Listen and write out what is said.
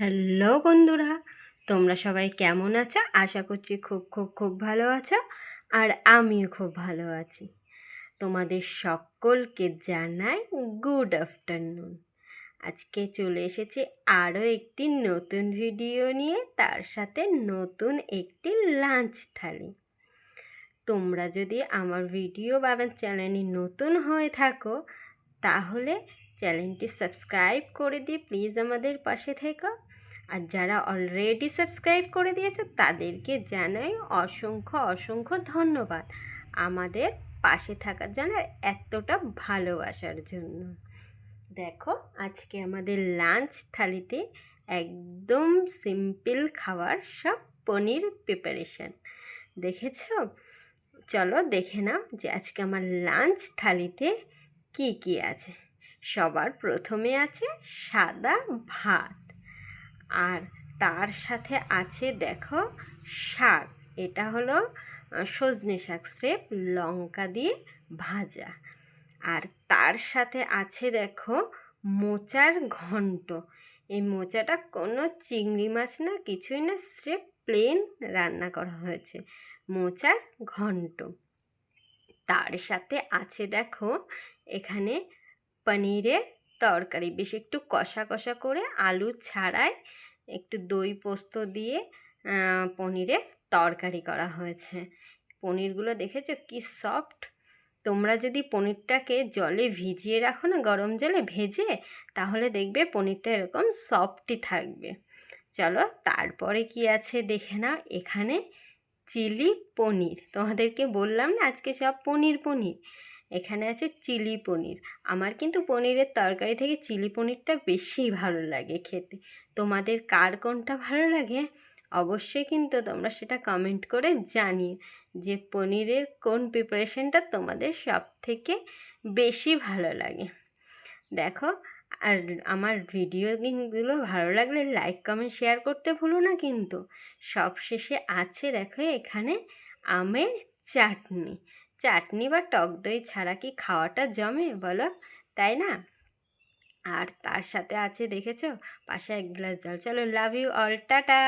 Hello বন্ধুরা, তোমরা সবাই কেমন আছো? আশা করছি খুব খুব খুব ভালো আছো আর আমিও খুব ভালো আছি। তোমাদের সকলকে জানাই গুড আফটারনুন আজকে চলে এসেছি আরও একটি নতুন ভিডিও নিয়ে, তার সাথে নতুন একটি লাঞ্চ থালি। তোমরা যদি আমার ভিডিও বা চ্যানেলে নতুন হয়ে থাকো, তাহলে চ্যানেলটি সাবস্ক্রাইব করে দিয়ে প্লিজ আমাদের পাশে থেকো। আর যারা অলরেডি সাবস্ক্রাইব করে দিয়েছে, তাদেরকে জানাই অসংখ্য অসংখ্য ধন্যবাদ। আমাদের পাশে থাকার জন্য এতটা ভালোবাসার জন্য। দেখো, আজকে আমাদের লাঞ্চ থালিতে একদম সিম্পল খাবার, সব পনির প্রিপারেশন দেখেছ? চলো দেখে নাও যে আজকে আমার লাঞ্চ থালিতে কি কি আছে। সবার প্রথমে আছে সাদা ভাত। আর তার সাথে আছে দেখো শাক। এটা হলো সজনে শাক স্রেপ লঙ্কা দিয়ে ভাজা। আর তার সাথে আছে দেখো মোচার ঘন্ট। এই মোচাটা কোনো চিংড়ি মাছ না, কিছুই না স্রেপ প্লেন রান্না করা হয়েছে, মোচার ঘন্ট। তার সাথে আছে দেখো এখানে পনিরের তরকারি। বেশ একটু কষা কষা করে আলু ছাড়াই একটু দই পোস্ত দিয়ে পনিরের তরকারি করা হয়েছে। পনিরগুলো দেখেছ কি সফট? তোমরা যদি পনিরটাকে জলে ভিজিয়ে রাখো না, গরম জলে ভেজে, তাহলে দেখবে পনিরটা এরকম সফটই থাকবে। চলো তারপরে কি আছে দেখে নাও। এখানে চিলি পনির। তোমাদেরকে বললাম না আজকে সব পনির পনির। এখানে আছে চিলি পনির। আমার কিন্তু পনিরের তরকারি থেকে চিলি পনিরটা বেশি ভালো লাগে খেতে। তোমাদের কার কোনটা ভালো লাগে? অবশ্যই কিন্তু তোমরা সেটা কমেন্ট করে জানিয়ে যে পনিরের কোন প্রিপারেশনটা তোমাদের সব থেকে বেশি ভালো লাগে। দেখো, আর আমার ভিডিওগুলো ভালো লাগলে লাইক কমেন্ট শেয়ার করতে ভুলো না কিন্তু। সব শেষে আছে দেখো এখানে আমের চাটনি। চাটনি বা টক দই ছাড়া কি খাওয়াটা জমে বলো? তাই না? আর তার সাথে আছে, দেখেছ? পাশে এক গ্লাস জল। চলো লাভ ইউ অল টাটা!